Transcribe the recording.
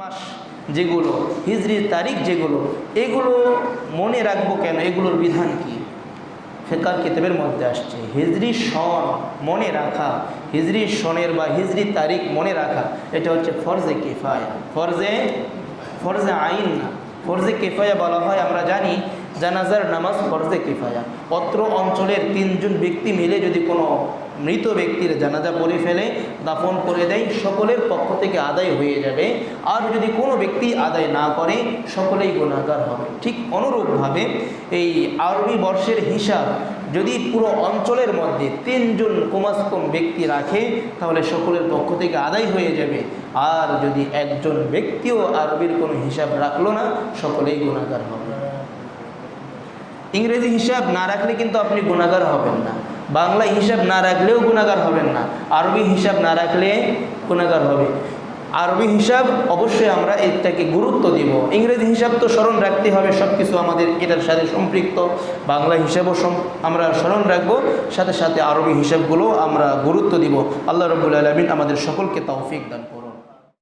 মাস যেগুলো হিজড়ির তারিখ যেগুলো, এগুলো মনে রাখব কেন? এগুলোর বিধান কি? ফেকার কিতাবের মধ্যে আসছে হিজড়ি সন মনে রাখা হিজড়ি সনের বা হিজড়ি তারিখ মনে রাখা, এটা হচ্ছে ফরজে কেফায়, ফরজে ফরজে আইন না। ফরজে কেফায়া বলা হয়, আমরা জানি জানাজার নামাজ ফরজে কেফায়া। অত্র অঞ্চলের তিনজন ব্যক্তি মিলে যদি কোনো মৃত ব্যক্তির জানাজা পড়ে ফেলে, দাফন করে দেয়, সকলের পক্ষ থেকে আদায় হয়ে যাবে। আর যদি কোনো ব্যক্তি আদায় না করে, সকলেই গুণাগার হবে। ঠিক অনুরূপভাবে এই আরবি বর্ষের হিসাব যদি পুরো অঞ্চলের মধ্যে তিনজন কমাস কম ব্যক্তি রাখে, তাহলে সকলের পক্ষ থেকে আদায় হয়ে যাবে। আর যদি একজন ব্যক্তিও আরবির কোনো হিসাব রাখল না, সকলেই গুণাগার হবে। ইংরেজি হিসাব না রাখলে কিন্তু আপনি গুণাগার হবেন না। বাংলা হিসাব না রাখলেও গুণাগার হবেন না। আরবি হিসাব না রাখলে গুণাগার হবে। আরবি হিসাব অবশ্যই আমরা এটাকে গুরুত্ব দিব। ইংরেজি হিসাব তো স্মরণ রাখতে হবে সব কিছু আমাদের এটার সাথে সম্পৃক্ত। বাংলা হিসাবও আমরা স্মরণ রাখব, সাথে সাথে আরবি হিসাবগুলো আমরা গুরুত্ব দিব। আল্লাহ রবুল আলমিন আমাদের সকলকে তৌফিক দান করুন।